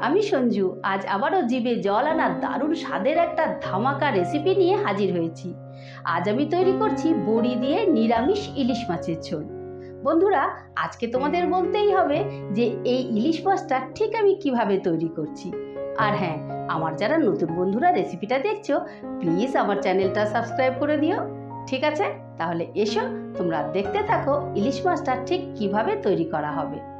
আমি সঞ্জু, আজ আবারও জিভে জল আনা দারুণ স্বাদের একটা ধামাকা রেসিপি নিয়ে হাজির হয়েছি। আজ আমি তৈরি করছি বড়ি দিয়ে নিরামিষ ইলিশ মাছের ঝোল। বন্ধুরা, আজকে তোমাদের বলতেই হবে যে এই ইলিশ মাছটা ঠিক আমি কীভাবে তৈরি করছি। আর হ্যাঁ আমার যারা নতুন বন্ধুরা রেসিপিটা দেখছ প্লিজ আমার চ্যানেলটা সাবস্ক্রাইব করে দিও। ঠিক আছে? তাহলে এসো, তোমরা দেখতে থাকো ইলিশ মাছটা ঠিক কীভাবে তৈরি করা হবে।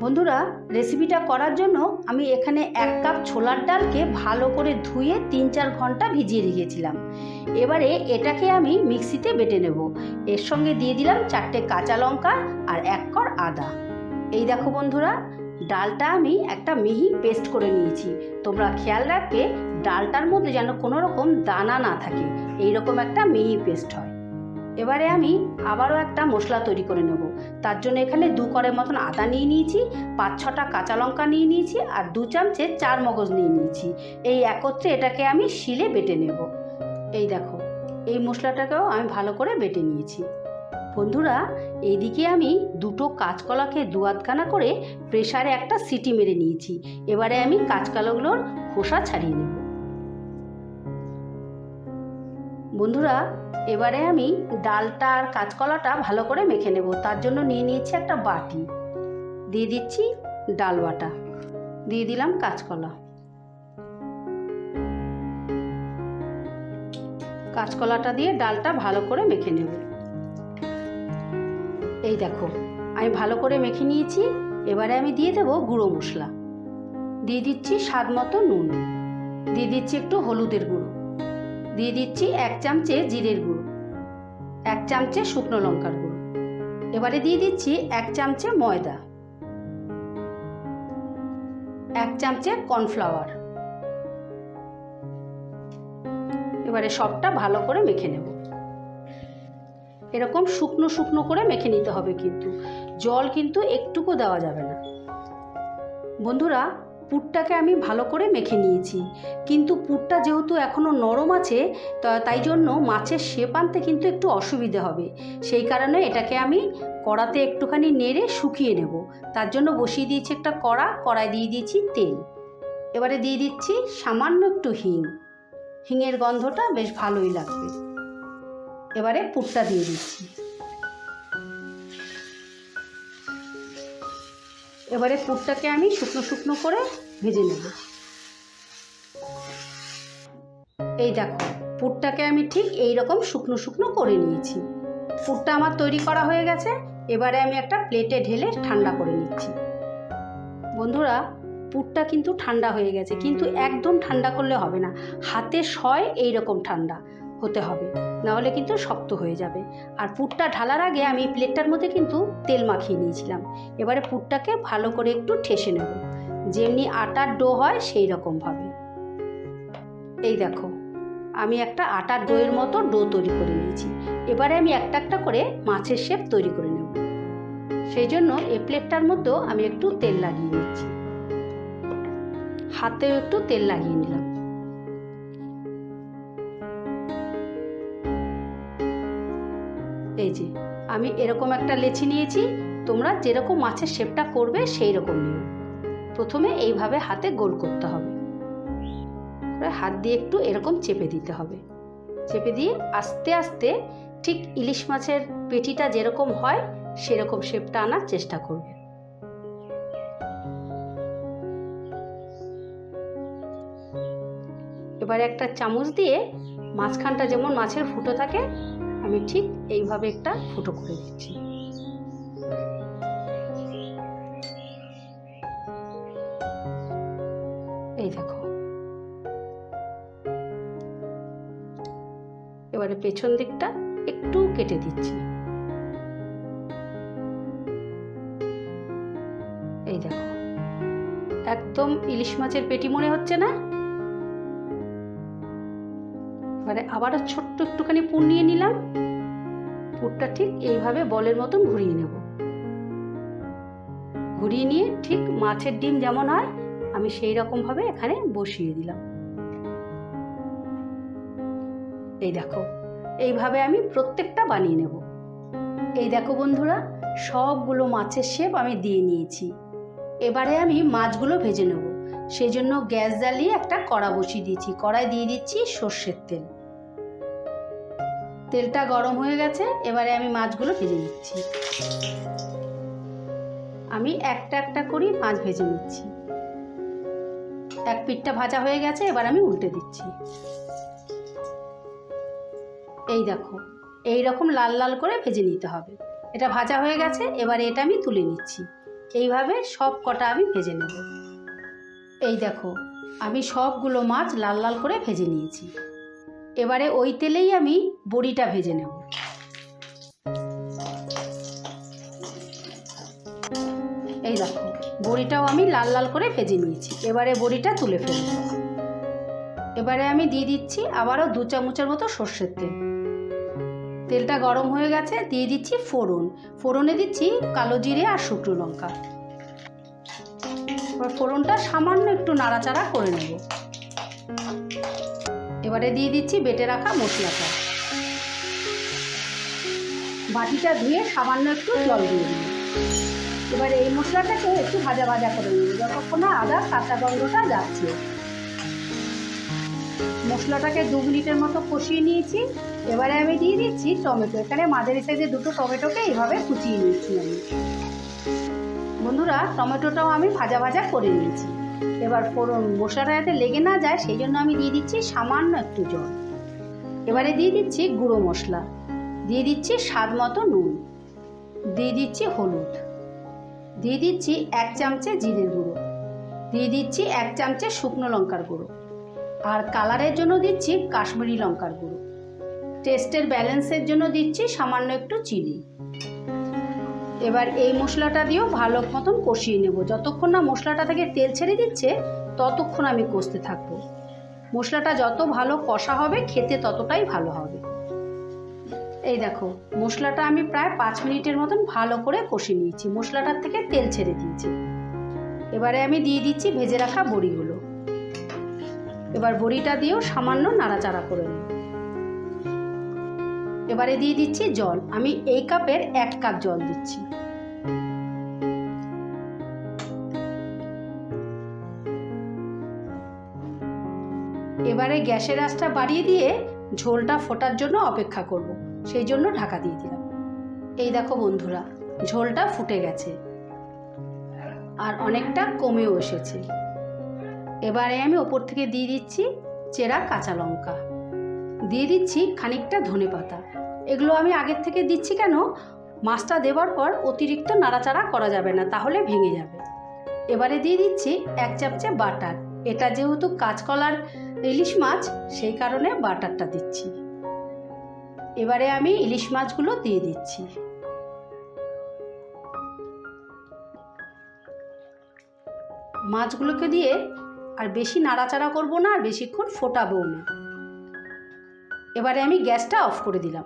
বন্ধুরা রেসিপিটা করার জন্য আমি এখানে এক কাপ ছোলার ডালকে ভালো করে ধুয়ে তিন চার ঘণ্টা ভিজিয়ে রেখেছিলাম। এবারে এটাকে আমি মিক্সিতে বেটে নেব। এর সঙ্গে দিয়ে দিলাম চারটে কাঁচা লঙ্কা আর এক কর আদা। এই দেখো বন্ধুরা, ডালটা আমি একটা মিহি পেস্ট করে নিয়েছি। তোমরা খেয়াল রাখবে, ডালটার মধ্যে যেন কোনো রকম দানা না থাকে। এই রকম একটা মিহি পেস্ট হয়। এবারে আমি আবারও একটা মশলা তৈরি করে নেব। তার জন্য এখানে দু করের মতন আদা নিয়ে নিয়েছি, পাঁচ ছটা কাঁচা লঙ্কা নিয়ে নিয়েছি আর দু চামচে চার মগজ নিয়ে নিয়েছি। এই একত্রে এটাকে আমি শিলে বেটে নেব। এই দেখো, এই মশলাটাকেও আমি ভালো করে বেটে নিয়েছি। বন্ধুরা, এইদিকে আমি দুটো কাঁচকলাকে দু আধখানা করে প্রেসারে একটা সিটি মেরে নিয়েছি। এবারে আমি কাঁচকলাগুলোর খোসা ছাড়িয়ে নেব। বন্ধুরা, এবারে আমি ডালটা আর কাঁচকলাটা ভালো করে মেখে নেব। তার জন্য নিয়ে নিয়েছি একটা বাটি। দিয়ে দিচ্ছি ডাল বাটা। দিয়ে দিলাম কাঁচকলা। কাঁচকলাটা দিয়ে ডালটা ভালো করে মেখে নেব। এই দেখো, আমি ভালো করে মেখে নিয়েছি। এবারে আমি দিয়ে দেবো গুঁড়ো মশলা। দিয়ে দিচ্ছি স্বাদ মতো নুন। দিয়ে দিচ্ছি একটু হলুদের গুঁড়ো। দিয়ে দিচ্ছি এক চামচে জিরের গুঁড়ো, এক চামচে শুকনো লঙ্কার গুঁড়ো। এবারে দিয়ে দিচ্ছি এক চামচে ময়দা, এক চামচে কর্নফ্লাওয়ার। এবারে সবটা ভালো করে মেখে নেব। এরকম শুকনো শুকনো করে মেখে নিতে হবে কিন্তু, জল কিন্তু একটুকু দেওয়া যাবে না। বন্ধুরা পুরটাকে আমি ভালো করে মেখে নিয়েছি। কিন্তু পুরটা যেহেতু এখনও নরম আছে তাই জন্য মাছের শেপ আনতে কিন্তু একটু অসুবিধে হবে। সেই কারণে এটাকে আমি কড়াতে একটুখানি নেড়ে শুকিয়ে নেব। তার জন্য বসিয়ে দিয়েছি একটা কড়া, কড়ায় দিয়ে দিয়েছি তেল। এবারে দিয়ে দিচ্ছি সামান্য একটু হিং। হিঙের গন্ধটা বেশ ভালোই লাগবে। এবারে পুরটা দিয়ে দিচ্ছি। এবারে পুরটাকে আমি শুকনো শুকনো করে ভেজে নেব। এই দেখো, পুরটাকে আমি ঠিক এই রকম শুকনো শুকনো করে নিয়েছি। পুরটা আমার তৈরি করা হয়ে গেছে, এবারে আমি একটা প্লেটে ঢেলে ঠান্ডা করে নিচ্ছি। বন্ধুরা, পুরটা কিন্তু ঠান্ডা হয়ে গেছে, কিন্তু একদম ঠান্ডা করলে হবে না। হাতে সয় এই রকম ঠান্ডা। হতে হবে, নাহলে কিন্তু শক্ত হয়ে যাবে। আর পুরটা ঢালার আগে আমি প্লেটটার মধ্যে কিন্তু তেল মাখিয়ে নিয়েছিলাম। এবারে পুরটাকে ভালো করে একটু ঠেসে নেব। যেমনি আটার ডো হয়, সেই রকমভাবে এই দেখো, আমি একটা আটার ডোয়ের মতো ডো তৈরি করে নিয়েছি। এবারে আমি একটা একটা করে মাছের শেপ তৈরি করে নেব। সেই জন্য এই প্লেটটার মধ্যেও আমি একটু তেল লাগিয়ে নিচ্ছি। হাতেও একটু তেল লাগিয়ে নিলাম। এই যে, আমি এরকম একটা লেচি নিয়েছি, তোমরা যেরকম মাছের শেপটা করবে সেই রকম নিও। প্রথমে এইভাবে হাতে গোল করতে হবে। হাত দিয়ে একটু এরকম চেপে দিতে হবে। চেপে দিয়ে আস্তে আস্তে ঠিক ইলিশ মাছের পেটিটা যেরকম হয়, সেরকম শেপটা আনার চেষ্টা করবে। এবারে একটা চামচ দিয়ে মাঝখানটা যেমন মাছের ফুটো থাকে আমি ঠিক এইভাবে একটা ফুটো করে দিচ্ছি। এই দেখো। এবারে পেছন দিকটা একটু কেটে দিচ্ছি। এই দেখো। একদম ইলিশ মাছের পেটি মনে হচ্ছে না? এবারে আবারও ছোট্ট একটুখানি পুর নিয়ে নিলাম। পুরটা ঠিক এইভাবে বলের মতন ঘুরিয়ে নেব। ঘুরিয়ে নিয়ে ঠিক মাছের ডিম যেমন হয়, আমি সেই রকমভাবে এখানে বসিয়ে দিলাম। এই দেখো, এইভাবে আমি প্রত্যেকটা বানিয়ে নেব। এই দেখো বন্ধুরা, সবগুলো মাছের শেপ আমি দিয়ে নিয়েছি। এবারে আমি মাছগুলো ভেজে নেব। সেই জন্য গ্যাস জ্বালিয়ে একটা কড়া বসিয়ে দিয়েছি। কড়াই দিয়ে দিচ্ছি সর্ষের তেল। তেলটা গরম হয়ে গেছে, এবারে আমি মাছগুলো ভেজে নিচ্ছি। আমি একটা একটা করি মাছ ভেজে নিচ্ছি। এক পিঠটা ভাজা হয়ে গেছে, এবার আমি উল্টে দিচ্ছি। এই দেখো, এই রকম লাল লাল করে ভেজে নিতে হবে। এটা ভাজা হয়ে গেছে, এবারে এটা আমি তুলে নিচ্ছি। এইভাবে সব কটা আমি ভেজে নেব। এই দেখো, আমি সবগুলো মাছ লাল লাল করে ভেজে নিয়েছি। এবারে ওই তেলেই আমি বড়িটা ভেজে নেব। এই দেখো, বড়িটাও আমি লাল লাল করে ভেজে নিয়েছি। এবারে বড়িটা তুলে ফেলব। এবারে আমি দিয়ে দিচ্ছি আবারও দু চামচের মতো সর্ষের তেল। তেলটা গরম হয়ে গেছে, দিয়ে দিচ্ছি ফোড়ন। ফোড়নে দিচ্ছি কালো জিরে আর শুকনো লঙ্কা। এবার ফোড়নটা সামান্য একটু নাড়াচাড়া করে নেব। এবারে দিয়ে দিচ্ছি বেটে রাখা মশলাটা। বাটিটা ধুয়ে সামান্য একটু জল দিয়ে দিই এবারে এই মশলাটাকে একটু ভাজা ভাজা করে নেব, যতক্ষণ না আদা, কাঁচা গন্ধটা যাচ্ছে। মশলাটাকে দু মিনিটের মতো কষিয়ে নিয়েছি। এবারে আমি দিয়ে দিচ্ছি টমেটো। এখানে মাঝারি সাইজে দুটো টমেটোকে এইভাবে কুচিয়ে নিয়েছি আমি। বন্ধুরা, টমেটোটাও আমি ভাজা ভাজা করে নিয়েছি। এবার ফোড়ন মশলাটা যাতে লেগে না যায়, সেই জন্য আমি দিয়ে দিচ্ছি সামান্য একটু জল। এবারে দিয়ে দিচ্ছি গুঁড়ো মশলা। দিয়ে দিচ্ছি স্বাদ মতো নুন। দিয়ে দিচ্ছি হলুদ। দিয়ে দিচ্ছি এক চামচে জিরের গুঁড়ো। দিয়ে দিচ্ছি এক চামচে শুকনো লঙ্কার গুঁড়ো। আর কালারের জন্য দিচ্ছি কাশ্মীরি লঙ্কার গুঁড়ো। টেস্টের ব্যালেন্সের জন্য দিচ্ছি সামান্য একটু চিনি। এবার এই মশলাটা দিয়েও ভালো মতন কষিয়ে নেব। যতক্ষণ না মশলাটা থেকে তেল ছেড়ে দিচ্ছে, ততক্ষণ আমি কষতে থাকব। মশলাটা যত ভালো কষা হবে, খেতে ততটাই ভালো হবে। এই দেখো, মশলাটা আমি প্রায় পাঁচ মিনিটের মতন ভালো করে কষিয়ে নিয়েছি। মশলাটার থেকে তেল ছেড়ে দিয়েছি। এবারে আমি দিয়ে দিচ্ছি ভেজে রাখা বড়িগুলো। এবার বড়িটা দিয়েও সামান্য নাড়াচাড়া করে নেব। এবারে দিয়ে দিচ্ছি জল। আমি এই কাপের এক কাপ জল দিচ্ছি। এবারে গ্যাসের আঁচটা বাড়িয়ে দিয়ে ঝোলটা ফোটার জন্য অপেক্ষা করব। সেই জন্য ঢাকা দিয়ে দিলাম। এই দেখো বন্ধুরা, ঝোলটা ফুটে গেছে। আর অনেকটা কমেও এসেছে। এবারে আমি ওপর থেকে দিয়ে দিচ্ছি চেরা কাঁচা লঙ্কা। দিয়ে দিচ্ছি খানিকটা ধনে পাতা। এগুলো আমি আগের থেকে দিচ্ছি কেন? মাছটা দেওয়ার পর অতিরিক্ত নাড়াচাড়া করা যাবে না, তাহলে ভেঙে যাবে। এবারে দিয়ে দিচ্ছি এক চামচে বাটার। এটা যেহেতু কাঁচকলার ইলিশ মাছ, সেই কারণে বাটারটা দিচ্ছি। এবারে আমি ইলিশ মাছগুলো দিয়ে দিচ্ছি। মাছগুলোকে দিয়ে আর বেশি নাড়াচাড়া করব না আর বেশিক্ষণ ফোটাবও না। এবারে আমি গ্যাসটা অফ করে দিলাম।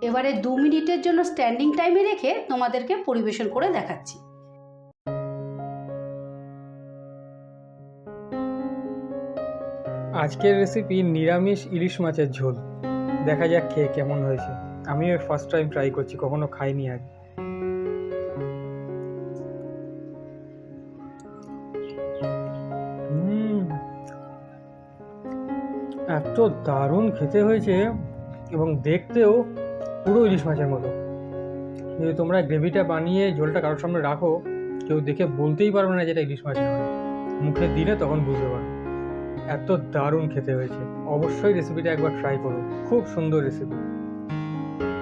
এবারে দু মিনিটের জন্য স্ট্যান্ডিং টাইমে রেখে তোমাদেরকে পরিবেশন করে দেখাচ্ছি। আজকের রেসিপি নিরামিষ ইলিশ মাছের ঝোল। দেখা যাক খেয়ে কেমন হয়েছে। আমিও ফার্স্ট টাইম ট্রাই করছি, কখনো খাইনি আগে। এত দারুণ খেতে হয়েছে এবং দেখতেও পুরো ইলিশ মাছের মতো। যদি তোমরা গ্রেভিটা বানিয়ে ঝোলটা কারোর সামনে রাখো, কেউ দেখে বলতেই পারবে না যেটা ইলিশ মাছ নয়। মুখে দিলে তখন বুঝতে পারবে। এত দারুণ খেতে হয়েছে। অবশ্যই রেসিপিটা একবার ট্রাই করো। খুব সুন্দর রেসিপি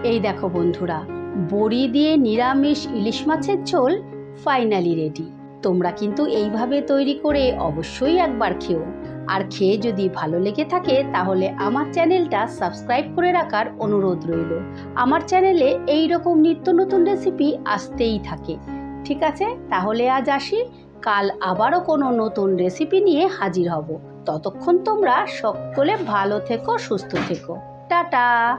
এই দেখো বন্ধুরা, বড়ি দিয়ে নিরামিষ ইলিশ মাছের ঝোল ফাইনালি রেডি তোমরা কিন্তু এইভাবে তৈরি করে অবশ্যই একবার খেও। আর খেয়ে যদি ভালো লেগে থাকে তাহলে আমার চ্যানেলটা সাবস্ক্রাইব করে রাখার অনুরোধ রইল। আমার চ্যানেলে এই রকম নিত্য নতুন রেসিপি আসতেই থাকে। ঠিক আছে? তাহলে আজ আসি। কাল আবারও কোনো নতুন রেসিপি নিয়ে হাজির হব। ততক্ষণ তোমরা সকলে ভালো থেকো, সুস্থ থেকো। টাটা!